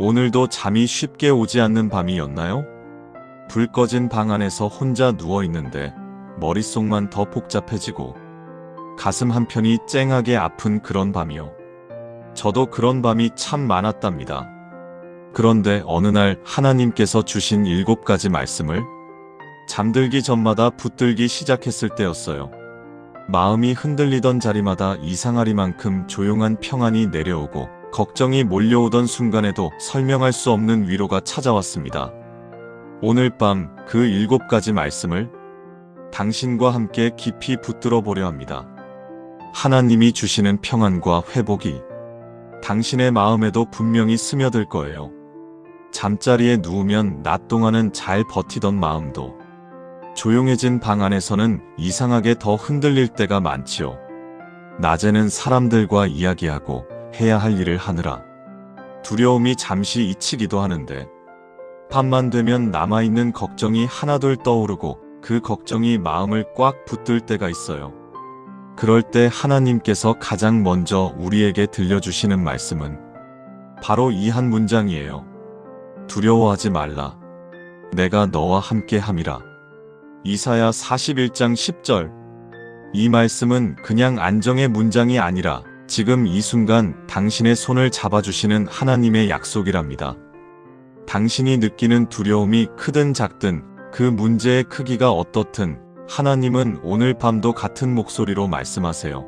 오늘도 잠이 쉽게 오지 않는 밤이었나요? 불 꺼진 방 안에서 혼자 누워 있는데 머릿속만 더 복잡해지고 가슴 한편이 쨍하게 아픈 그런 밤이요. 저도 그런 밤이 참 많았답니다. 그런데 어느 날 하나님께서 주신 일곱 가지 말씀을 잠들기 전마다 붙들기 시작했을 때였어요. 마음이 흔들리던 자리마다 이상하리만큼 조용한 평안이 내려오고 걱정이 몰려오던 순간에도 설명할 수 없는 위로가 찾아왔습니다. 오늘 밤 그 일곱 가지 말씀을 당신과 함께 깊이 붙들어 보려 합니다. 하나님이 주시는 평안과 회복이 당신의 마음에도 분명히 스며들 거예요. 잠자리에 누우면 낮 동안은 잘 버티던 마음도 조용해진 방 안에서는 이상하게 더 흔들릴 때가 많지요. 낮에는 사람들과 이야기하고 해야 할 일을 하느라 두려움이 잠시 잊히기도 하는데 밤만 되면 남아있는 걱정이 하나둘 떠오르고 그 걱정이 마음을 꽉 붙들 때가 있어요. 그럴 때 하나님께서 가장 먼저 우리에게 들려주시는 말씀은 바로 이 한 문장이에요. 두려워하지 말라. 내가 너와 함께 함이라. 이사야 41장 10절. 이 말씀은 그냥 안정의 문장이 아니라 지금 이 순간 당신의 손을 잡아주시는 하나님의 약속이랍니다. 당신이 느끼는 두려움이 크든 작든 그 문제의 크기가 어떻든 하나님은 오늘 밤도 같은 목소리로 말씀하세요.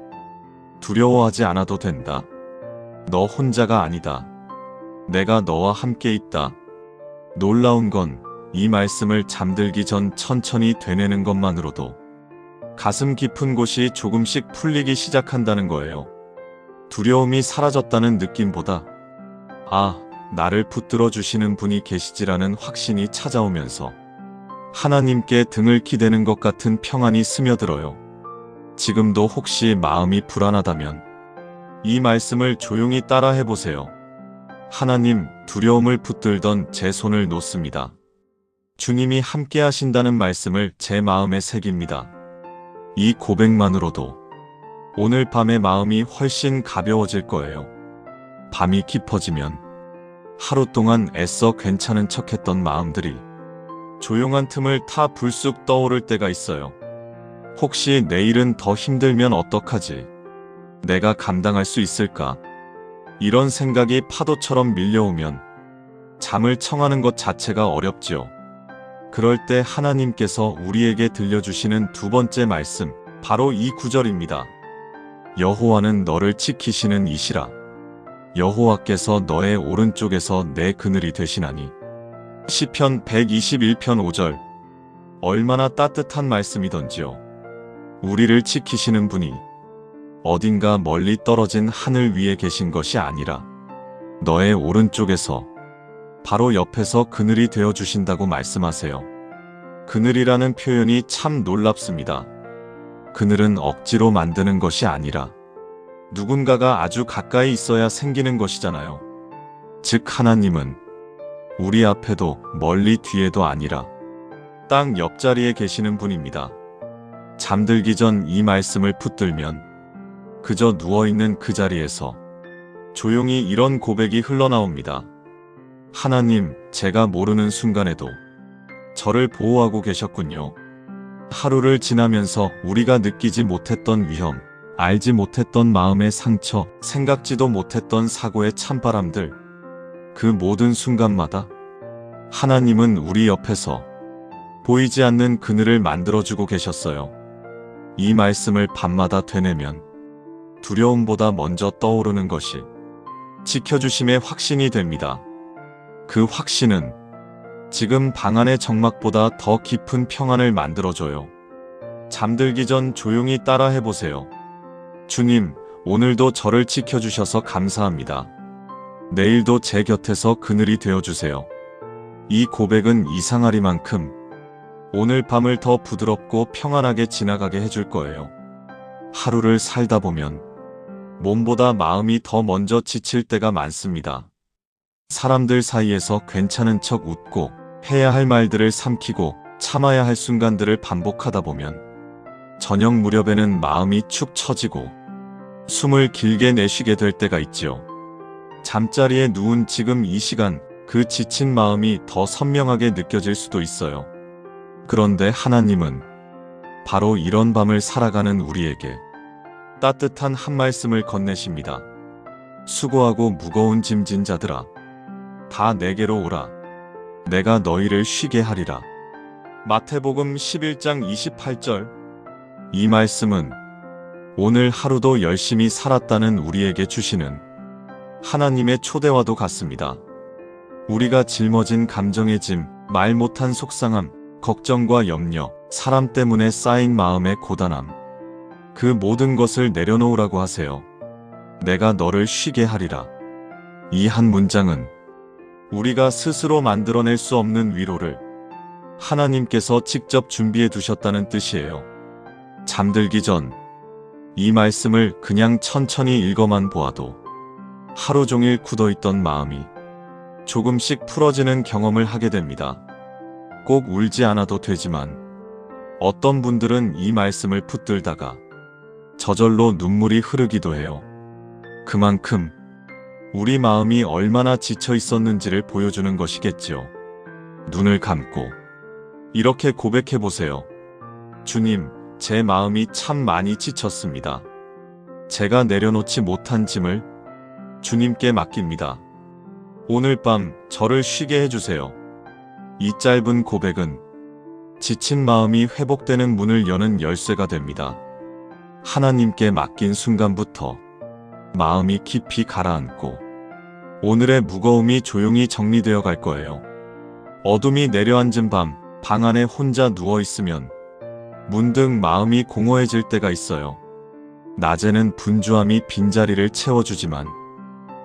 두려워하지 않아도 된다. 너 혼자가 아니다. 내가 너와 함께 있다. 놀라운 건 이 말씀을 잠들기 전 천천히 되뇌는 것만으로도 가슴 깊은 곳이 조금씩 풀리기 시작한다는 거예요. 두려움이 사라졌다는 느낌보다 아, 나를 붙들어 주시는 분이 계시지라는 확신이 찾아오면서 하나님께 등을 기대는 것 같은 평안이 스며들어요. 지금도 혹시 마음이 불안하다면 이 말씀을 조용히 따라 해보세요. 하나님, 두려움을 붙들던 제 손을 놓습니다. 주님이 함께 하신다는 말씀을 제 마음에 새깁니다. 이 고백만으로도 오늘 밤의 마음이 훨씬 가벼워질 거예요. 밤이 깊어지면 하루 동안 애써 괜찮은 척 했던 마음들이 조용한 틈을 타 불쑥 떠오를 때가 있어요. 혹시 내일은 더 힘들면 어떡하지? 내가 감당할 수 있을까? 이런 생각이 파도처럼 밀려오면 잠을 청하는 것 자체가 어렵지요. 그럴 때 하나님께서 우리에게 들려주시는 두 번째 말씀, 바로 이 구절입니다. 여호와는 너를 지키시는 이시라. 여호와께서 너의 오른쪽에서 내 그늘이 되시나니. 시편 121편 5절. 얼마나 따뜻한 말씀이던지요. 우리를 지키시는 분이 어딘가 멀리 떨어진 하늘 위에 계신 것이 아니라 너의 오른쪽에서 바로 옆에서 그늘이 되어 주신다고 말씀하세요. 그늘이라는 표현이 참 놀랍습니다. 그늘은 억지로 만드는 것이 아니라 누군가가 아주 가까이 있어야 생기는 것이잖아요. 즉 하나님은 우리 앞에도 멀리 뒤에도 아니라 땅 옆자리에 계시는 분입니다. 잠들기 전 이 말씀을 붙들면 그저 누워있는 그 자리에서 조용히 이런 고백이 흘러나옵니다. 하나님, 제가 모르는 순간에도 저를 보호하고 계셨군요. 하루를 지나면서 우리가 느끼지 못했던 위험, 알지 못했던 마음의 상처, 생각지도 못했던 사고의 찬바람들, 그 모든 순간마다 하나님은 우리 옆에서 보이지 않는 그늘을 만들어주고 계셨어요. 이 말씀을 밤마다 되뇌면 두려움보다 먼저 떠오르는 것이 지켜주심의 확신이 됩니다. 그 확신은 지금 방 안의 정막보다 더 깊은 평안을 만들어줘요. 잠들기 전 조용히 따라 해보세요. 주님, 오늘도 저를 지켜주셔서 감사합니다. 내일도 제 곁에서 그늘이 되어주세요. 이 고백은 이상하리만큼 오늘 밤을 더 부드럽고 평안하게 지나가게 해줄 거예요. 하루를 살다 보면 몸보다 마음이 더 먼저 지칠 때가 많습니다. 사람들 사이에서 괜찮은 척 웃고 해야 할 말들을 삼키고 참아야 할 순간들을 반복하다 보면 저녁 무렵에는 마음이 축 처지고 숨을 길게 내쉬게 될 때가 있지요. 잠자리에 누운 지금 이 시간 그 지친 마음이 더 선명하게 느껴질 수도 있어요. 그런데 하나님은 바로 이런 밤을 살아가는 우리에게 따뜻한 한 말씀을 건네십니다. 수고하고 무거운 짐진 자들아, 다 내게로 오라. 내가 너희를 쉬게 하리라. 마태복음 11장 28절. 이 말씀은 오늘 하루도 열심히 살았다는 우리에게 주시는 하나님의 초대와도 같습니다. 우리가 짊어진 감정의 짐, 말 못한 속상함, 걱정과 염려, 사람 때문에 쌓인 마음의 고단함. 그 모든 것을 내려놓으라고 하세요. 내가 너를 쉬게 하리라. 이 한 문장은 우리가 스스로 만들어낼 수 없는 위로를 하나님께서 직접 준비해 두셨다는 뜻이에요. 잠들기 전 이 말씀을 그냥 천천히 읽어만 보아도 하루 종일 굳어있던 마음이 조금씩 풀어지는 경험을 하게 됩니다. 꼭 울지 않아도 되지만 어떤 분들은 이 말씀을 붙들다가 저절로 눈물이 흐르기도 해요. 그만큼 우리 마음이 얼마나 지쳐 있었는지를 보여주는 것이겠지요. 눈을 감고 이렇게 고백해 보세요. 주님, 제 마음이 참 많이 지쳤습니다. 제가 내려놓지 못한 짐을 주님께 맡깁니다. 오늘 밤 저를 쉬게 해주세요. 이 짧은 고백은 지친 마음이 회복되는 문을 여는 열쇠가 됩니다. 하나님께 맡긴 순간부터 마음이 깊이 가라앉고 오늘의 무거움이 조용히 정리되어 갈 거예요. 어둠이 내려앉은 밤, 방 안에 혼자 누워 있으면 문득 마음이 공허해질 때가 있어요. 낮에는 분주함이 빈자리를 채워주지만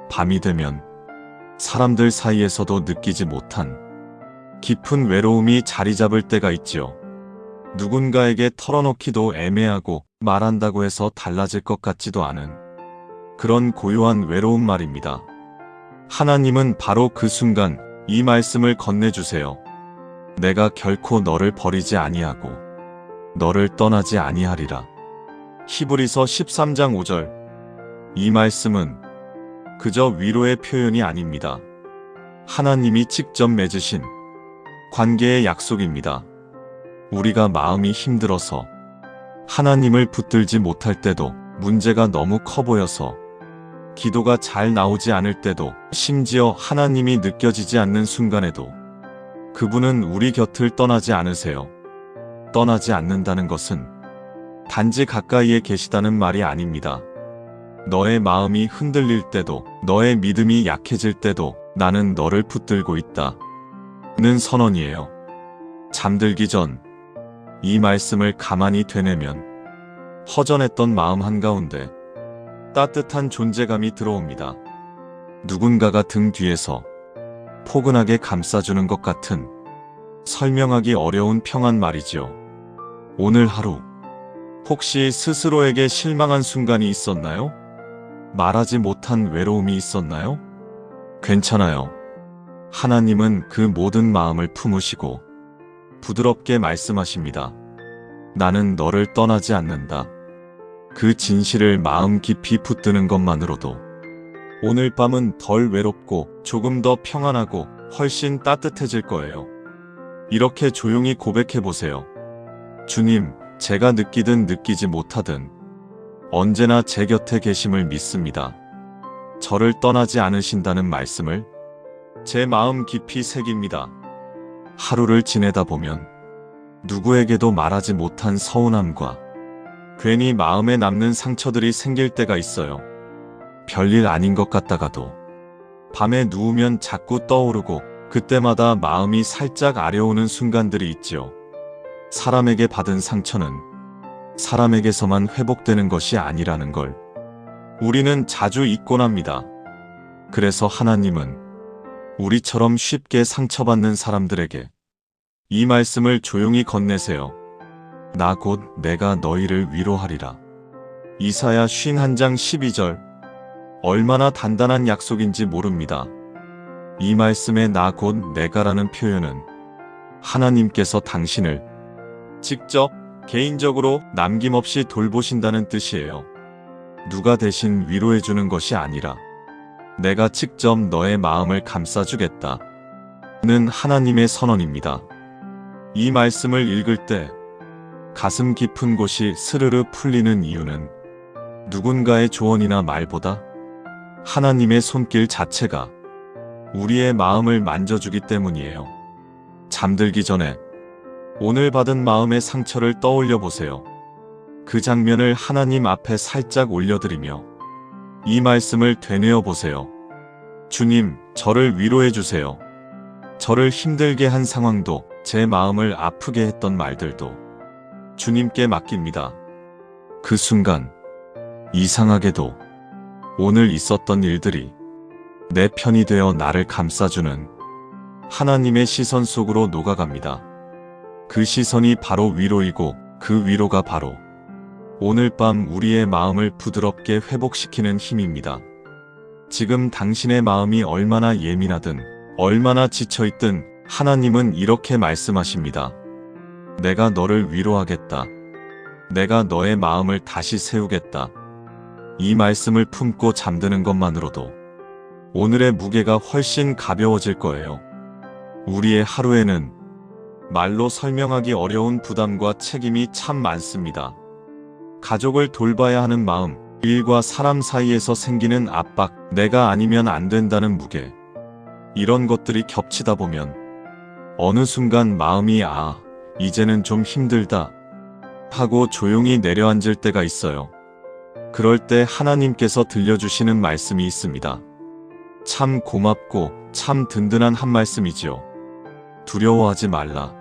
밤이 되면 사람들 사이에서도 느끼지 못한 깊은 외로움이 자리 잡을 때가 있지요. 누군가에게 털어놓기도 애매하고 말한다고 해서 달라질 것 같지도 않은 그런 고요한 외로움 말입니다. 하나님은 바로 그 순간 이 말씀을 건네주세요. 내가 결코 너를 버리지 아니하고 너를 떠나지 아니하리라. 히브리서 13장 5절 이 말씀은 그저 위로의 표현이 아닙니다. 하나님이 직접 맺으신 관계의 약속입니다. 우리가 마음이 힘들어서 하나님을 붙들지 못할 때도 문제가 너무 커 보여서 기도가 잘 나오지 않을 때도 심지어 하나님이 느껴지지 않는 순간에도 그분은 우리 곁을 떠나지 않으세요. 떠나지 않는다는 것은 단지 가까이에 계시다는 말이 아닙니다. 너의 마음이 흔들릴 때도, 너의 믿음이 약해질 때도 나는 너를 붙들고 있다. 는 선언이에요. 잠들기 전 이 말씀을 가만히 되뇌면 허전했던 마음 한가운데 따뜻한 존재감이 들어옵니다. 누군가가 등 뒤에서 포근하게 감싸주는 것 같은 설명하기 어려운 평안 말이지요. 오늘 하루 혹시 스스로에게 실망한 순간이 있었나요? 말하지 못한 외로움이 있었나요? 괜찮아요. 하나님은 그 모든 마음을 품으시고 부드럽게 말씀하십니다. 나는 너를 떠나지 않는다. 그 진실을 마음 깊이 붙드는 것만으로도 오늘 밤은 덜 외롭고 조금 더 평안하고 훨씬 따뜻해질 거예요. 이렇게 조용히 고백해 보세요. 주님, 제가 느끼든 느끼지 못하든 언제나 제 곁에 계심을 믿습니다. 저를 떠나지 않으신다는 말씀을 제 마음 깊이 새깁니다. 하루를 지내다 보면 누구에게도 말하지 못한 서운함과 괜히 마음에 남는 상처들이 생길 때가 있어요. 별일 아닌 것 같다가도 밤에 누우면 자꾸 떠오르고 그때마다 마음이 살짝 아려오는 순간들이 있지요. 사람에게 받은 상처는 사람에게서만 회복되는 것이 아니라는 걸 우리는 자주 잊곤 합니다. 그래서 하나님은 우리처럼 쉽게 상처받는 사람들에게 이 말씀을 조용히 건네세요. 나 곧 내가 너희를 위로하리라. 이사야 51장 12절 얼마나 단단한 약속인지 모릅니다. 이 말씀의 나곧 내가라는 표현은 하나님께서 당신을 직접 개인적으로 남김없이 돌보신다는 뜻이에요. 누가 대신 위로해주는 것이 아니라 내가 직접 너의 마음을 감싸주겠다. 는 하나님의 선언입니다. 이 말씀을 읽을 때 가슴 깊은 곳이 스르르 풀리는 이유는 누군가의 조언이나 말보다 하나님의 손길 자체가 우리의 마음을 만져주기 때문이에요. 잠들기 전에 오늘 받은 마음의 상처를 떠올려 보세요. 그 장면을 하나님 앞에 살짝 올려드리며 이 말씀을 되뇌어 보세요. 주님, 저를 위로해 주세요. 저를 힘들게 한 상황도 제 마음을 아프게 했던 말들도 주님께 맡깁니다. 그 순간 이상하게도 오늘 있었던 일들이 내 편이 되어 나를 감싸주는 하나님의 시선 속으로 녹아갑니다. 그 시선이 바로 위로이고 그 위로가 바로 오늘 밤 우리의 마음을 부드럽게 회복시키는 힘입니다. 지금 당신의 마음이 얼마나 예민하든 얼마나 지쳐있든 하나님은 이렇게 말씀하십니다. 내가 너를 위로하겠다. 내가 너의 마음을 다시 세우겠다. 이 말씀을 품고 잠드는 것만으로도 오늘의 무게가 훨씬 가벼워질 거예요. 우리의 하루에는 말로 설명하기 어려운 부담과 책임이 참 많습니다. 가족을 돌봐야 하는 마음, 일과 사람 사이에서 생기는 압박, 내가 아니면 안 된다는 무게. 이런 것들이 겹치다 보면 어느 순간 마음이 아, 이제는 좀 힘들다 하고 조용히 내려앉을 때가 있어요. 그럴 때 하나님께서 들려주시는 말씀이 있습니다. 참 고맙고 참 든든한 한 말씀이지요. 두려워하지 말라.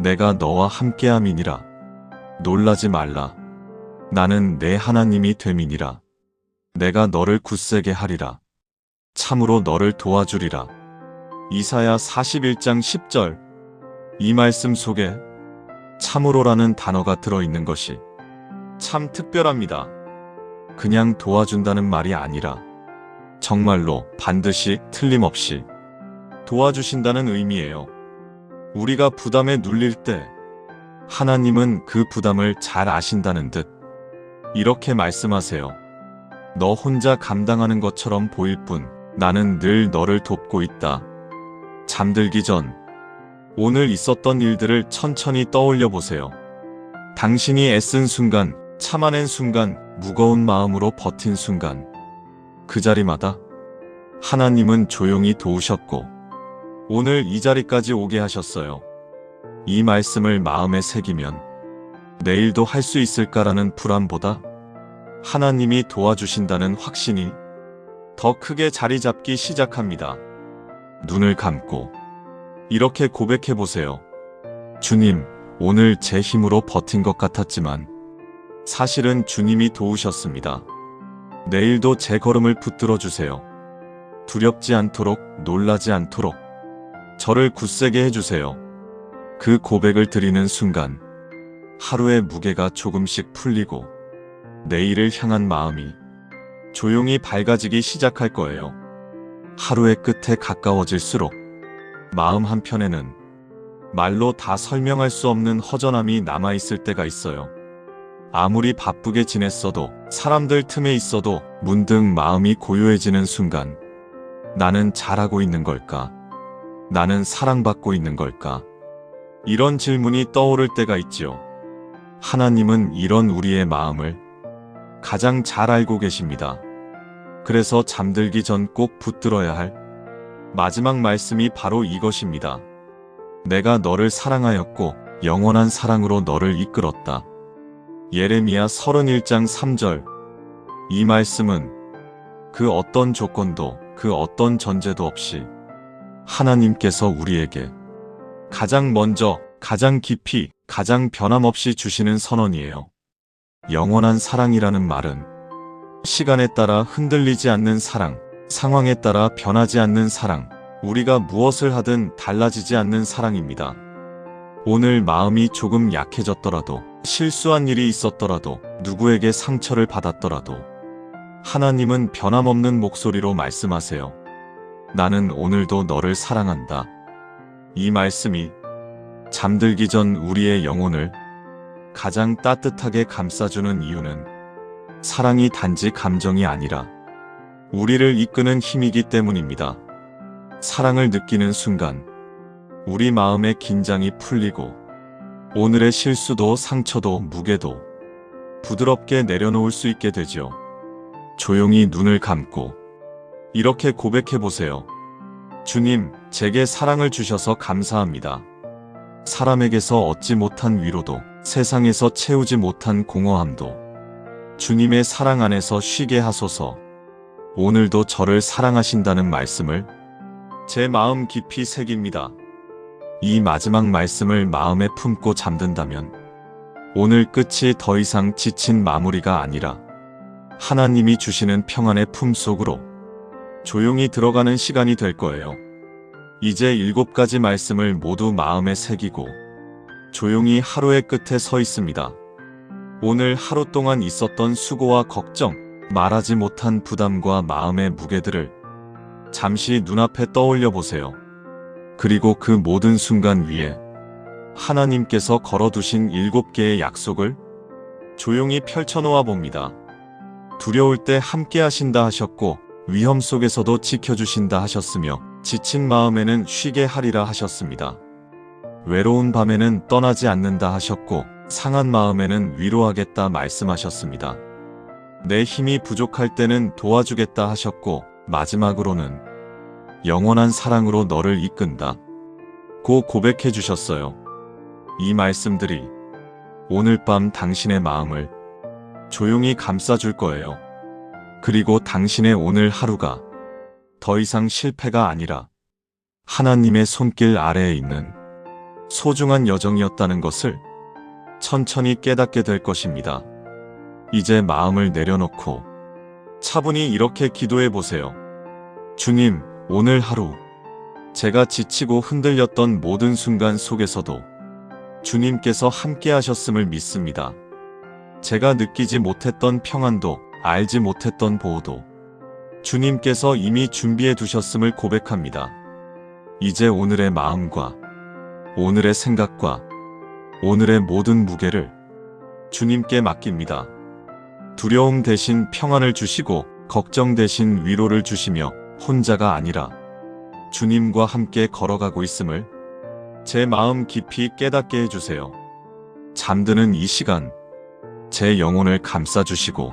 내가 너와 함께함이니라. 놀라지 말라. 나는 내 하나님이 됨이니라. 내가 너를 굳세게 하리라. 참으로 너를 도와주리라. 이사야 41장 10절. 이 말씀 속에 참으로라는 단어가 들어있는 것이 참 특별합니다. 그냥 도와준다는 말이 아니라 정말로 반드시 틀림없이 도와주신다는 의미예요. 우리가 부담에 눌릴 때 하나님은 그 부담을 잘 아신다는 듯 이렇게 말씀하세요. 너 혼자 감당하는 것처럼 보일 뿐 나는 늘 너를 돕고 있다. 잠들기 전 오늘 있었던 일들을 천천히 떠올려 보세요. 당신이 애쓴 순간, 참아낸 순간, 무거운 마음으로 버틴 순간, 그 자리마다 하나님은 조용히 도우셨고, 오늘 이 자리까지 오게 하셨어요. 이 말씀을 마음에 새기면 내일도 할 수 있을까라는 불안보다 하나님이 도와주신다는 확신이 더 크게 자리 잡기 시작합니다. 눈을 감고 이렇게 고백해 보세요. 주님, 오늘 제 힘으로 버틴 것 같았지만 사실은 주님이 도우셨습니다. 내일도 제 걸음을 붙들어 주세요. 두렵지 않도록, 놀라지 않도록 저를 굳세게 해주세요. 그 고백을 드리는 순간 하루의 무게가 조금씩 풀리고 내일을 향한 마음이 조용히 밝아지기 시작할 거예요. 하루의 끝에 가까워질수록 마음 한편에는 말로 다 설명할 수 없는 허전함이 남아있을 때가 있어요. 아무리 바쁘게 지냈어도 사람들 틈에 있어도 문득 마음이 고요해지는 순간 나는 잘하고 있는 걸까? 나는 사랑받고 있는 걸까? 이런 질문이 떠오를 때가 있지요. 하나님은 이런 우리의 마음을 가장 잘 알고 계십니다. 그래서 잠들기 전 꼭 붙들어야 할 마지막 말씀이 바로 이것입니다. 내가 너를 사랑하였고 영원한 사랑으로 너를 이끌었다. 예레미야 31장 3절. 이 말씀은 그 어떤 조건도 그 어떤 전제도 없이 하나님께서 우리에게 가장 먼저, 가장 깊이, 가장 변함없이 주시는 선언이에요. 영원한 사랑이라는 말은 시간에 따라 흔들리지 않는 사랑, 상황에 따라 변하지 않는 사랑, 우리가 무엇을 하든 달라지지 않는 사랑입니다. 오늘 마음이 조금 약해졌더라도, 실수한 일이 있었더라도, 누구에게 상처를 받았더라도, 하나님은 변함없는 목소리로 말씀하세요. 나는 오늘도 너를 사랑한다. 이 말씀이 잠들기 전 우리의 영혼을 가장 따뜻하게 감싸주는 이유는 사랑이 단지 감정이 아니라 우리를 이끄는 힘이기 때문입니다. 사랑을 느끼는 순간, 우리 마음의 긴장이 풀리고, 오늘의 실수도 상처도 무게도 부드럽게 내려놓을 수 있게 되죠. 조용히 눈을 감고, 이렇게 고백해 보세요. 주님, 제게 사랑을 주셔서 감사합니다. 사람에게서 얻지 못한 위로도, 세상에서 채우지 못한 공허함도, 주님의 사랑 안에서 쉬게 하소서. 오늘도 저를 사랑하신다는 말씀을 제 마음 깊이 새깁니다. 이 마지막 말씀을 마음에 품고 잠든다면 오늘 끝이 더 이상 지친 마무리가 아니라 하나님이 주시는 평안의 품속으로 조용히 들어가는 시간이 될 거예요. 이제 일곱 가지 말씀을 모두 마음에 새기고 조용히 하루의 끝에 서 있습니다. 오늘 하루 동안 있었던 수고와 걱정, 말하지 못한 부담과 마음의 무게들을 잠시 눈앞에 떠올려 보세요. 그리고 그 모든 순간 위에 하나님께서 걸어두신 일곱 개의 약속을 조용히 펼쳐놓아 봅니다. 두려울 때 함께 하신다 하셨고, 위험 속에서도 지켜주신다 하셨으며, 지친 마음에는 쉬게 하리라 하셨습니다. 외로운 밤에는 떠나지 않는다 하셨고, 상한 마음에는 위로하겠다 말씀하셨습니다. 내 힘이 부족할 때는 도와주겠다 하셨고, 마지막으로는 영원한 사랑으로 너를 이끈다. 고 고백해 주셨어요. 이 말씀들이 오늘 밤 당신의 마음을 조용히 감싸줄 거예요. 그리고 당신의 오늘 하루가 더 이상 실패가 아니라 하나님의 손길 아래에 있는 소중한 여정이었다는 것을 천천히 깨닫게 될 것입니다. 이제 마음을 내려놓고 차분히 이렇게 기도해 보세요. 주님, 오늘 하루 제가 지치고 흔들렸던 모든 순간 속에서도 주님께서 함께 하셨음을 믿습니다. 제가 느끼지 못했던 평안도 알지 못했던 보호도 주님께서 이미 준비해 두셨음을 고백합니다. 이제 오늘의 마음과 오늘의 생각과 오늘의 모든 무게를 주님께 맡깁니다. 두려움 대신 평안을 주시고 걱정 대신 위로를 주시며 혼자가 아니라 주님과 함께 걸어가고 있음을 제 마음 깊이 깨닫게 해주세요. 잠드는 이 시간, 제 영혼을 감싸주시고,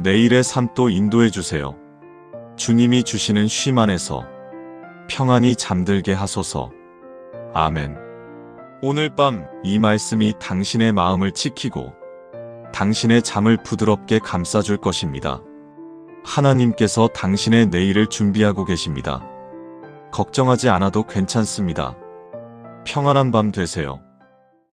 내일의 삶도 인도해주세요. 주님이 주시는 쉼 안에서 평안히 잠들게 하소서. 아멘. 오늘 밤 이 말씀이 당신의 마음을 지키고, 당신의 잠을 부드럽게 감싸줄 것입니다. 하나님께서 당신의 내일을 준비하고 계십니다. 걱정하지 않아도 괜찮습니다. 평안한 밤 되세요.